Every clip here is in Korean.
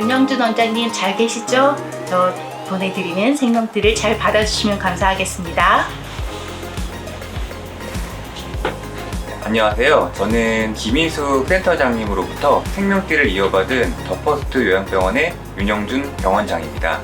김영준 원장님 잘 계시죠? 저 보내드리는 생명들을 잘 받아주시면 감사하겠습니다. 안녕하세요. 저는 김희수 센터장님으로부터 생명띠를 이어받은 더퍼스트 요양병원의 윤영준 병원장입니다.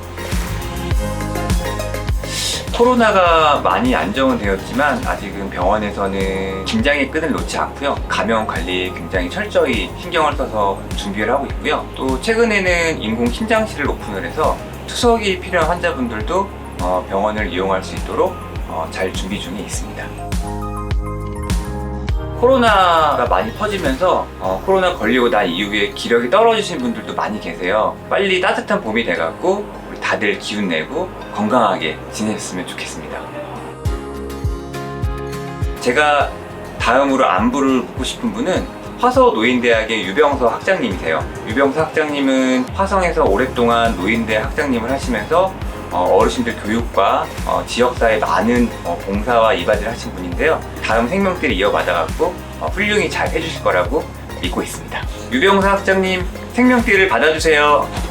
코로나가 많이 안정은 되었지만 아직은 병원에서는 긴장의 끈을 놓지 않고요. 감염 관리에 굉장히 철저히 신경을 써서 준비를 하고 있고요. 또 최근에는 인공 심장실을 오픈을 해서 투석이 필요한 환자분들도 어, 병원을 이용할 수 있도록 어, 잘 준비 중에 있습니다. 코로나가 많이 퍼지면서 어, 코로나 걸리고 난 이후에 기력이 떨어지신 분들도 많이 계세요. 빨리 따뜻한 봄이 돼갖고 다들 기운 내고 건강하게 지내셨으면 좋겠습니다. 제가 다음으로 안부를 묻고 싶은 분은 화서 노인대학의 유병서 학장님이세요. 유병서 학장님은 화성에서 오랫동안 노인대 학장님을 하시면서 어, 어르신들 교육과 어, 지역사회 많은 어, 봉사와 이바지를 하신 분인데요. 다음 생명띠를 이어받아갖고 어, 훌륭히 잘 해주실 거라고 믿고 있습니다. 유병서 학장님 생명띠를 받아주세요.